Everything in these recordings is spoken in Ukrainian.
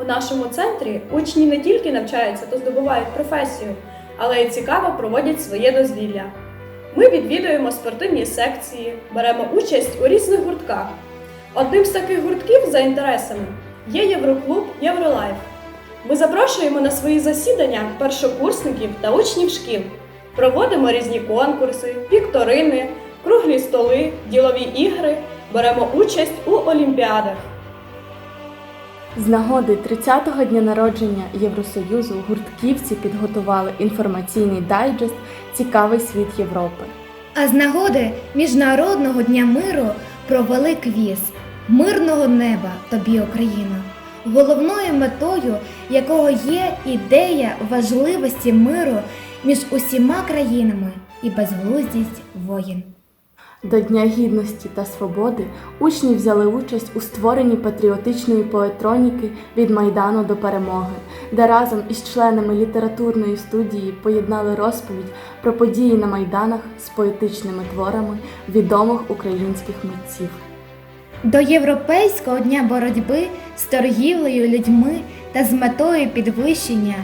У нашому центрі учні не тільки навчаються та здобувають професію, але й цікаво проводять своє дозвілля. Ми відвідуємо спортивні секції, беремо участь у різних гуртках. Одним з таких гуртків за інтересами є Євроклуб Євролайф. Ми запрошуємо на свої засідання першокурсників та учнів шкіл. Проводимо різні конкурси, вікторини, круглі столи, ділові ігри, беремо участь у олімпіадах. З нагоди 30-го дня народження Євросоюзу гуртківці підготували інформаційний дайджест Цікавий світ Європи. А з нагоди Міжнародного дня миру провели квіз Мирного неба тобі Україна, головною метою якого є ідея важливості миру між усіма країнами і безглуздість воїн. До Дня Гідності та Свободи учні взяли участь у створенні патріотичної поетроніки від Майдану до перемоги, де разом із членами літературної студії поєднали розповідь про події на майданах з поетичними творами відомих українських митців. До Європейського дня боротьби з торгівлею людьми та з метою підвищення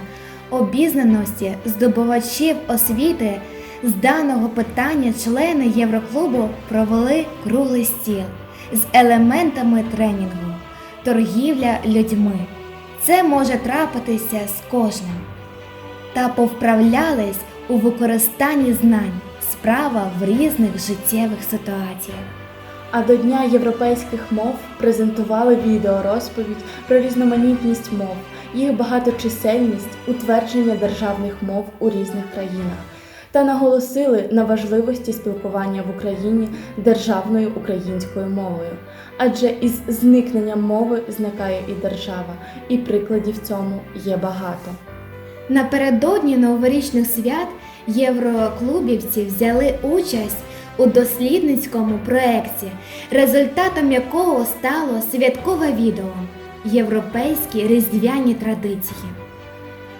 обізнаності здобувачів освіти з даного питання члени Євроклубу провели круглий стіл з елементами тренінгу торгівля людьми. Це може трапитися з кожним. Та повправлялись у використанні знань справа в різних життєвих ситуаціях. А до Дня європейських мов презентували відеорозповідь про різноманітність мов, їх багаточисельність, утвердження державних мов у різних країнах та наголосили на важливості спілкування в Україні державною українською мовою. Адже із зникненням мови зникає і держава, і прикладів цьому є багато. Напередодні новорічних свят євроклубівці взяли участь у дослідницькому проєкті, результатом якого стало святкове відео Європейські різдвяні традиції.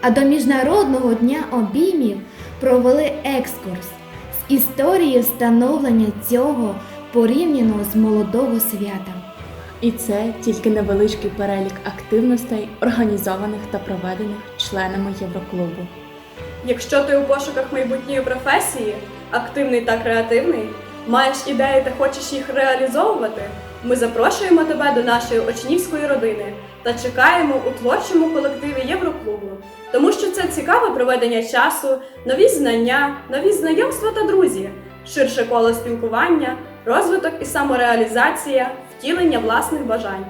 А до Міжнародного дня обіймів провели екскурс з історії встановлення цього порівняно з молодого свята. І це тільки невеличкий перелік активностей, організованих та проведених членами Євроклубу. Якщо ти у пошуках майбутньої професії, активний та креативний, маєш ідеї та хочеш їх реалізовувати, ми запрошуємо тебе до нашої учнівської родини та чекаємо у творчому колективі Євроклубу, тому що це цікаве проведення часу, нові знання, нові знайомства та друзі, ширше коло спілкування, розвиток і самореалізація, втілення власних бажань.